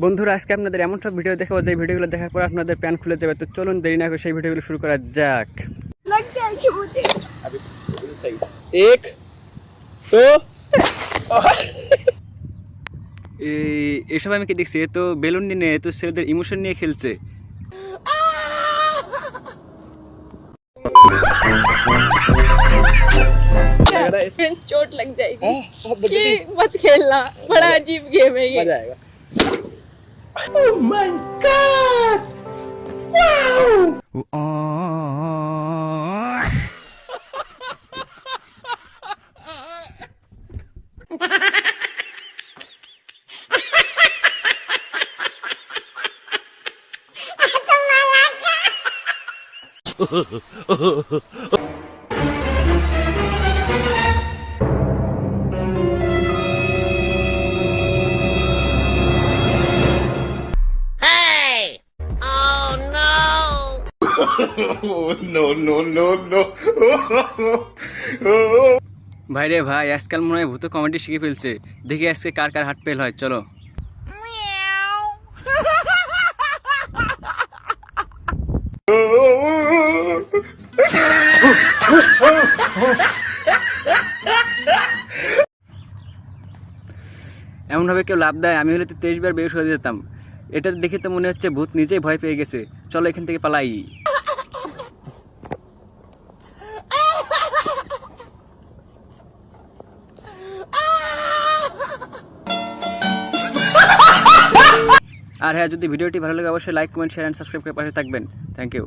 বন্ধুরা আজকে আপনাদের এমন সব ভিডিও দেখাবো যে ভিডিওগুলো দেখার পর আপনাদের প্যান খুলে যাবে তো চলুন দেরি না করে সেই ভিডিওগুলো শুরু করা যাক लग गया है कि मुझे एक तो এই এসব আমি কি দেখছি এ তো বেলুন নিয়ে এ তো ছেলেদের ইমোশন নিয়ে খেলছে फ्रेंड्स चोट लग जाएगी कि मत खेलना बड़ा अजीब गेम है ये Oh my god! Wow! Oh ভাই রে ভাই, আজকাল মনে হয় ভূত কমেডি শিখে ফেলছে। দেখি আজকে কার কার হাট পেল হয়, চলো। এমনভাবে কেউ লাভ দেয়, আমি হলে তো তেইশ বার বেশ হয়ে যেতাম। এটা দেখে তো মনে হচ্ছে ভূত নিজেই ভয় পেয়ে গেছে। চলো এখান থেকে পালাই। আর হ্যাঁ যদি ভিডিওটি ভালো লাগে, অবশ্যই like comment share and subscribe করে পাশে থাকবেন। Thank you